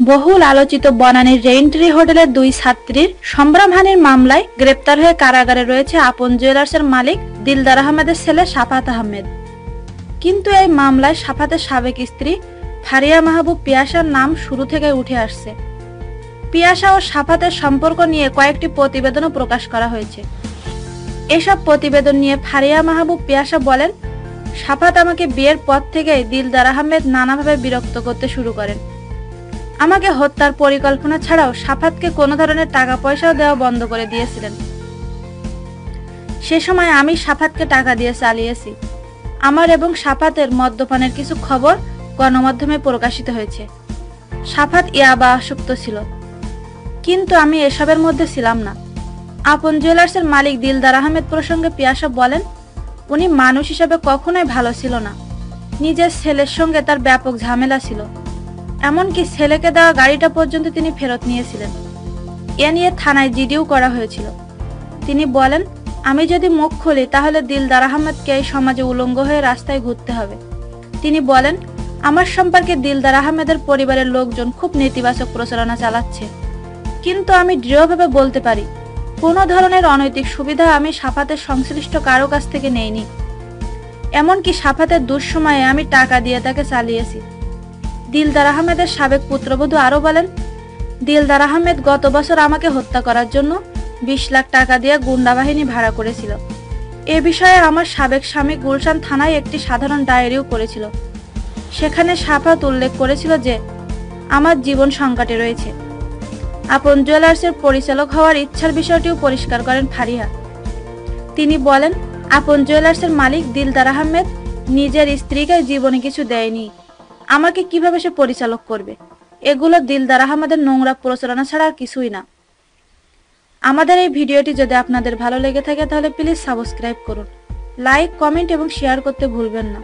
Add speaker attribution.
Speaker 1: বহুল আলোচিত বনানীর রেইনট্রি হোটেলের দুই ছাত্রীর সম্ভ্রমহানির মামলায় গ্রেপ্তার হয়ে কারাগারে রয়েছে আপন জুয়েলার্সের মালিক দিলদার আহমেদের ছেলে সাফাত আহমেদ। কিন্তু এই মামলায় সাফাতের সাবেক স্ত্রী ফারিয়া মাহবুব পিয়াসার নাম শুরু থেকে উঠে আসছে। পিয়াসা ও সাফাতের সম্পর্ক নিয়ে কয়েকটি প্রতিবেদনও প্রকাশ করা হয়েছে। এসব প্রতিবেদন নিয়ে ফারিয়া মাহবুব পিয়াসা বলেন, সাফাত আমাকে বিয়ের পর থেকেই দিলদার আহমেদ নানাভাবে বিরক্ত করতে শুরু করেন। আমাকে হত্যার পরিকল্পনা ছাড়াও সাফাতকে কোনো ধরনের টাকা পয়সাও দেওয়া বন্ধ করে দিয়েছিলেন। সে সময় আমি সাফাতকে টাকা দিয়ে চালিয়েছি। আমার এবং সাফাতের মদ্যপানের কিছু খবর গণমাধ্যমে প্রকাশিত হয়েছে। সাফাত ইয়াবা আসক্ত ছিল। কিন্তু আমি এসবের মধ্যে ছিলাম না। আপন জুয়েলার্সের মালিক দিলদার আহমেদ প্রসঙ্গে পিয়াসা বলেন, উনি মানুষ হিসাবে কখনোই ভালো ছিল না। নিজের ছেলের সঙ্গে তার ব্যাপক ঝামেলা ছিল। এমনকি ছেলেকে দেওয়া গাড়িটা পর্যন্ত তিনি ফেরত নিয়েছিলেন। এ নিয়ে থানায় জিডিও করা হয়েছিল। তিনি বলেন, আমি যদি মুখ খুলি, তাহলে দিলদার আহমেদকে এই সমাজে উলঙ্গ হয়ে রাস্তায় ঘুরতে হবে। তিনি বলেন, আমার সম্পর্কে দিলদার আহমেদের পরিবারের লোকজন খুব নেতিবাচক প্রচারণা চালাচ্ছে। কিন্তু আমি দৃঢ়ভাবে বলতে পারি কোনো ধরনের অনৈতিক সুবিধা আমি সাফাতের সংশ্লিষ্ট কারও কাছ থেকে নেইনি। এমনকি সাফাতের দুঃসময়ে আমি টাকা দিয়ে তাকে চালিয়েছি। দিলদার আহমেদের সাবেক পুত্রবধূ আরও বলেন, দিলদার আহমেদ গত বছর আমাকে হত্যা করার জন্য বিশ লাখ টাকা দিয়ে গুন্ডা বাহিনী ভাড়া করেছিল। এ বিষয়ে আমার সাবেক স্বামী গুলশান থানায় একটি সাধারণ ডায়েরিও করেছিল। সেখানে সাফাত উল্লেখ করেছিল যে, আমার জীবন সংকটে রয়েছে। আপন জুয়েলার্সের পরিচালক হওয়ার ইচ্ছার বিষয়টিও পরিষ্কার করেন ফারিহা তিনি বলেন, আপন জুয়েলার্সের মালিক দিলদার আহমেদ নিজের স্ত্রীকে জীবনে কিছু দেয়নি। আমাকে কীভাবে সে পরিচালক করবে? এগুলো দিলদার আহমেদের নোংরা প্রচারণা ছাড়া আর কিছুই না। আমাদের এই ভিডিওটি যদি আপনাদের ভালো লেগে থাকে, তাহলে প্লিজ সাবস্ক্রাইব করুন। লাইক, কমেন্ট এবং শেয়ার করতে ভুলবেন না।